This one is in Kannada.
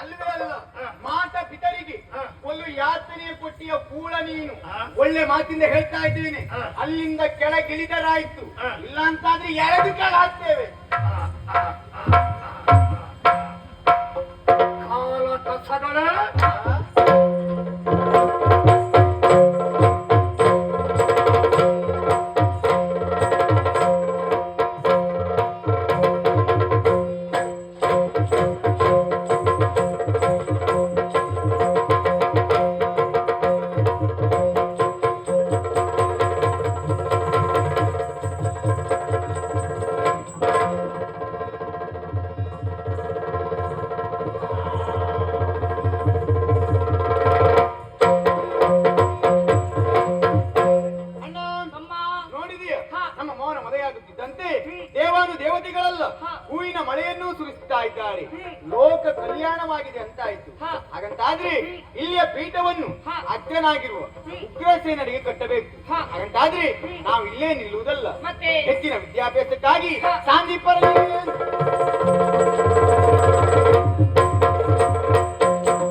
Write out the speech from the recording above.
ಅಲ್ಲದಲ್ಲ ಮಾತ ಪಿತರಿಗೆ. ಒಂದು ಯಾತನೆ ಕೊಟ್ಟಿಯ ಕೂಳ ನೀನು. ಒಳ್ಳೆ ಮಾತಿಂದ ಹೇಳ್ತಾ ಇದ್ದೀನಿ. ಅಲ್ಲಿಂದ ಕೆಳಗಿಳಿದರಾಯ್ತು. ಇಲ್ಲ ಅಂತಾದ್ರೆ ಎರಡು ಕೆಳ ಹಾಕ್ತೇವೆ. ಕಾಲ ಕಸಗಳ ನೋಡಿದೀಯ ನಮ್ಮ ಮೌನ ಮದೆಯಾಗುತ್ತಿದ್ದಂತೆ ದೇವಾನು ದೇವತೆಗಳಲ್ಲ. ಹೂವಿನ ಮಳೆಯನ್ನು ಸುರಿಸುತ್ತಾ ಇದ್ದಾರೆ ಲೋಕ ಕಲ್ಯಾಣವಾಗಿದೆ ಅಂತಾಯ್ತು. ಹಾಗಂತಾದ್ರೆ ಇಲ್ಲಿಯ ಪೀಠವನ್ನು. ಅಜ್ಜನಾಗಿರುವ. ಉಗ್ರಸೇನರಿಗೆ ಕಟ್ಟಬೇಕು ಹಾಗಂತಾದ್ರೆ ನಾವು ಇಲ್ಲೇ ನಿಲ್ಲುವುದಲ್ಲ ಹೆಚ್ಚಿನ ವಿದ್ಯಾಭ್ಯಾಸಕ್ಕಾಗಿ. ಸಾಂದೀಪರಲ್ಲಿ